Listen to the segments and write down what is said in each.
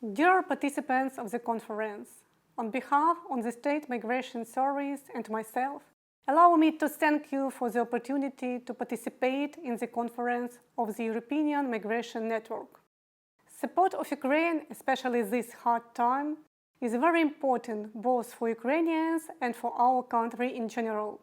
Dear participants of the conference, on behalf of the State Migration Service and myself, allow me to thank you for the opportunity to participate in the conference of the European Migration Network. Support of Ukraine, especially this hard time, is very important both for Ukrainians and for our country in general.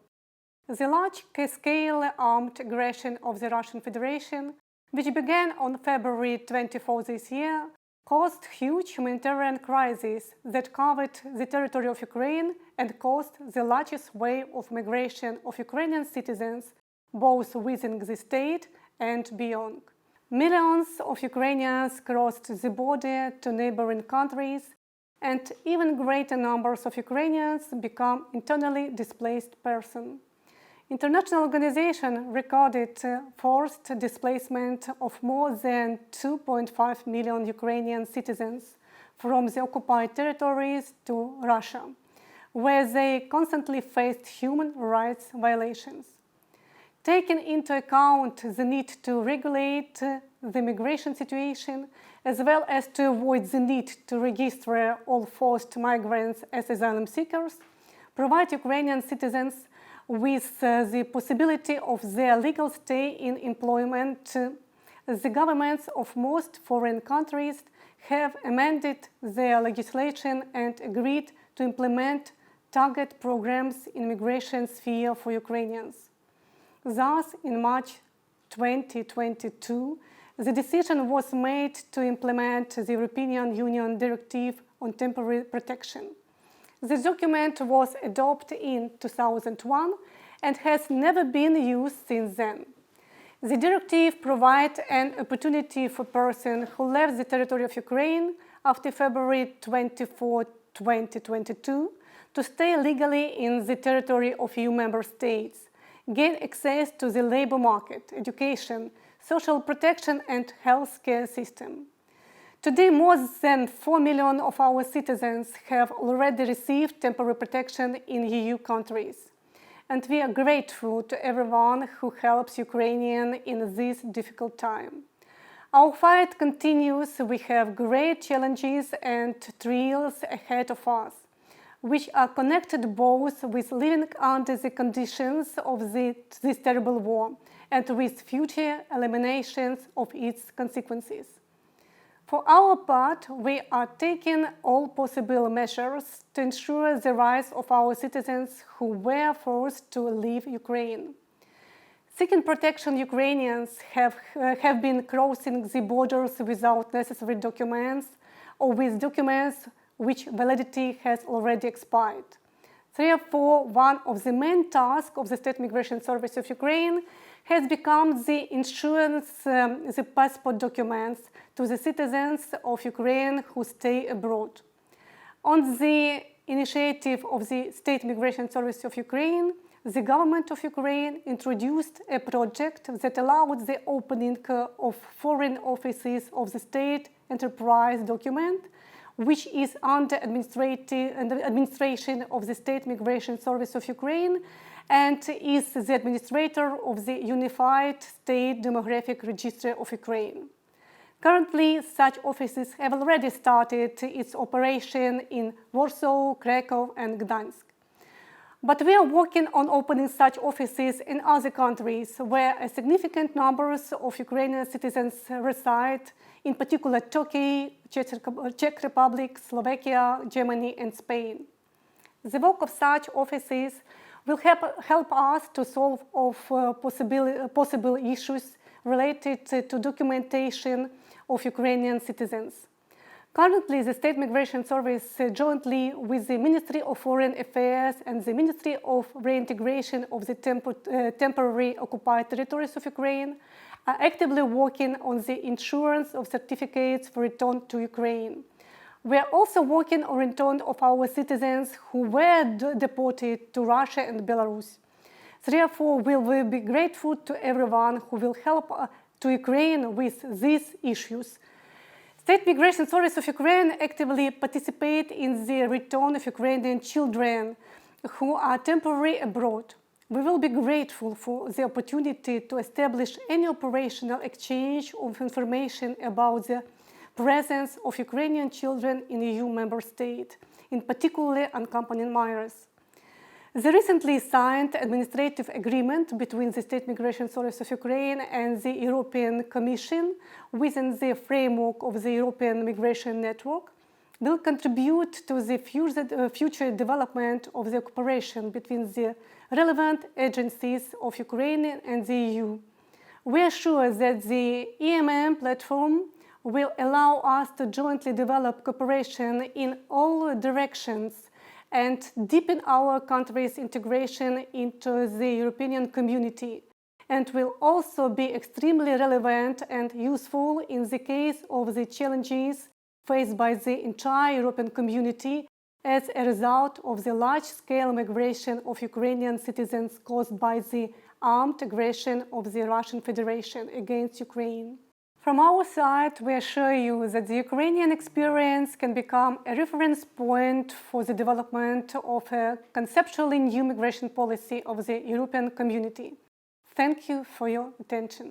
The large-scale armed aggression of the Russian Federation, which began on February 24 this year, caused huge humanitarian crisis that covered the territory of Ukraine and caused the largest wave of migration of Ukrainian citizens both within the state and beyond. Millions of Ukrainians crossed the border to neighboring countries, and even greater numbers of Ukrainians become internally displaced persons. International organization recorded uh, forced displacement of more than 2.5 million Ukrainian citizens from the occupied territories to Russia, where they constantly faced human rights violations. Taking into account the need to regulate uh, the migration situation, as well as to avoid the need to register all forced migrants as asylum seekers, provide Ukrainian citizens with uh, the possibility of their legal stay in employment, the governments of most foreign countries have amended their legislation and agreed to implement target programs in migration sphere for Ukrainians. Thus, in March 2022, the decision was made to implement the European Union Directive on Temporary Protection. The document was adopted in 2001 and has never been used since then. The directive provides an opportunity for persons who left the territory of Ukraine after February 24, 2022 to stay legally in the territory of EU member states, gain access to the labor market, education, social protection and healthcare system. Today, more than 4 million of our citizens have already received temporary protection in EU countries. And we are grateful to everyone who helps Ukrainians in this difficult time. Our fight continues. We have great challenges and trials ahead of us, which are connected both with living under the conditions of the, this terrible war and with future eliminations of its consequences. For our part, we are taking all possible measures to ensure the rights of our citizens who were forced to leave Ukraine. Seeking protection, Ukrainians have, uh, have been crossing the borders without necessary documents or with documents which validity has already expired. Therefore, one of the main tasks of the State Migration Service of Ukraine has become the insurance, um, the passport documents to the citizens of Ukraine who stay abroad. On the initiative of the State Migration Service of Ukraine, the government of Ukraine introduced a project that allowed the opening of foreign offices of the state enterprise document, which is under administration of the State Migration Service of Ukraine and is the administrator of the Unified State Demographic Register of Ukraine. Currently, such offices have already started its operation in Warsaw, Krakow, and Gdansk. But we are working on opening such offices in other countries where a significant numbers of Ukrainian citizens reside, in particular Turkey, Czech Republic, Slovakia, Germany, and Spain. The work of such offices will help, help us to solve of uh, possible, possible issues related to documentation of Ukrainian citizens. Currently, the State Migration Service, uh, jointly with the Ministry of Foreign Affairs and the Ministry of Reintegration of the temp uh, temporary occupied territories of Ukraine, are actively working on the insurance of certificates for return to Ukraine. We are also working on return of our citizens who were deported to Russia and Belarus. Therefore, we will be grateful to everyone who will help uh, to Ukraine with these issues. State Migration Service of Ukraine actively participate in the return of Ukrainian children who are temporarily abroad. We will be grateful for the opportunity to establish any operational exchange of information about the presence of Ukrainian children in EU member state, in particular unaccompanied minors. The recently signed administrative agreement between the State Migration Service of Ukraine and the European Commission within the framework of the European Migration Network will contribute to the uh, future development of the cooperation between the relevant agencies of Ukraine and the EU. We are sure that the EMM platform will allow us to jointly develop cooperation in all directions and deepen our country's integration into the European community and will also be extremely relevant and useful in the case of the challenges faced by the entire European community as a result of the large-scale migration of Ukrainian citizens caused by the armed aggression of the Russian Federation against Ukraine. From our side, we assure you that the Ukrainian experience can become a reference point for the development of a conceptually new migration policy of the European community. Thank you for your attention.